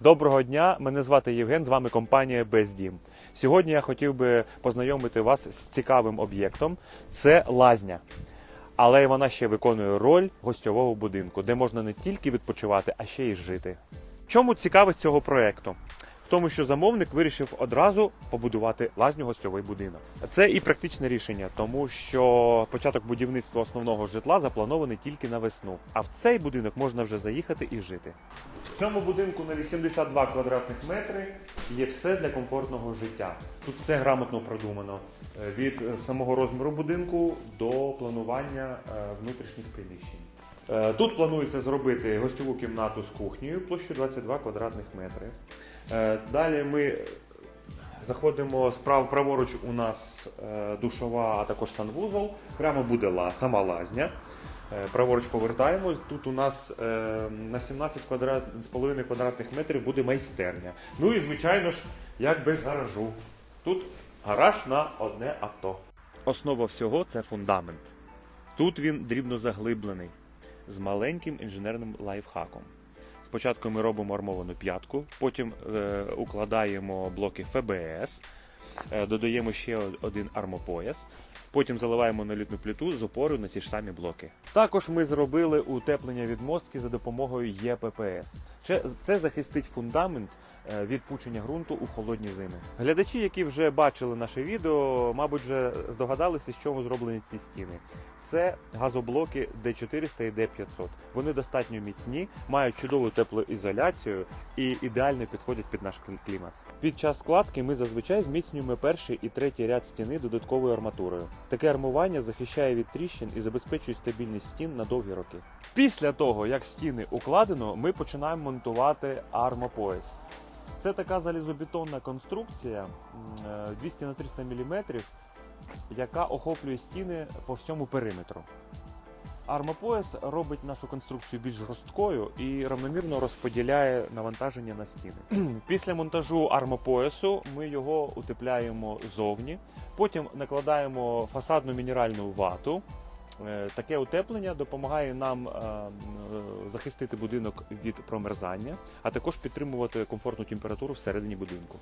Доброго дня, мене звати Євген, з вами компанія Бездім. Сьогодні я хотів би познайомити вас з цікавим об'єктом. Це лазня. Але вона ще виконує роль гостьового будинку, де можна не тільки відпочивати, а ще й жити. Чому цікавість цього проекту? Тому, що замовник вирішив одразу побудувати лазню гостьовий будинок. Це і практичне рішення, тому що початок будівництва основного житла запланований тільки на весну. А в цей будинок можна вже заїхати і жити. В цьому будинку на 82 квадратних метри є все для комфортного життя. Тут все грамотно продумано. Е, Від е, самого розміру будинку до планування е, внутрішніх приміщень. Е, Тут планується зробити гостьову кімнату з кухнею площею 22 квадратних метри. Е, Далі ми заходимо справа праворуч у нас е, душова, а також санвузол. Прямо буде сама лазня. Праворуч повертаємось. Тут у нас на 17 квадрат, з половиною квадратних метрів буде майстерня. Ну і звичайно ж, як без гаражу. Тут гараж на одне авто. Основа всього це фундамент. Тут він дрібно заглиблений з маленьким інженерним лайфхаком. Спочатку ми робимо армовану п'ятку, потім е, укладаємо блоки ФБС, е, додаємо ще один армопояс, потім заливаємо налітну плиту з опорою на ці ж самі блоки. Також ми зробили утеплення відмостки за допомогою ЄППС. Це, це захистить фундамент е, від пучення ґрунту у холодні зими. Глядачі, які вже бачили наше відео, мабуть, вже здогадалися, з чого зроблені ці стіни. Це газоблоки D400 і D500. Вони достатньо міцні, мають чудову теплоізоляцію і ідеально підходять під наш клімат. Під час складки ми зазвичай зміцнюємо перший і третій ряд стіни додатковою арматурою. Таке армування захищає від тріщин і забезпечує стабільність стін на довгі роки. Після того, як стіни укладено, ми починаємо монтувати армопояс. Це така залізобетонна конструкція е, 200 на 300 мм, яка охоплює стіни по всьому периметру. Армопояс робить нашу конструкцію більш жорсткою і равномірно розподіляє навантаження на стіни. Після монтажу армопоясу ми його утепляємо зовні, потім накладаємо фасадну мінеральну вату. Е, Таке утеплення допомагає нам е, е, захистити будинок від промерзання, а також підтримувати комфортну температуру всередині будинку.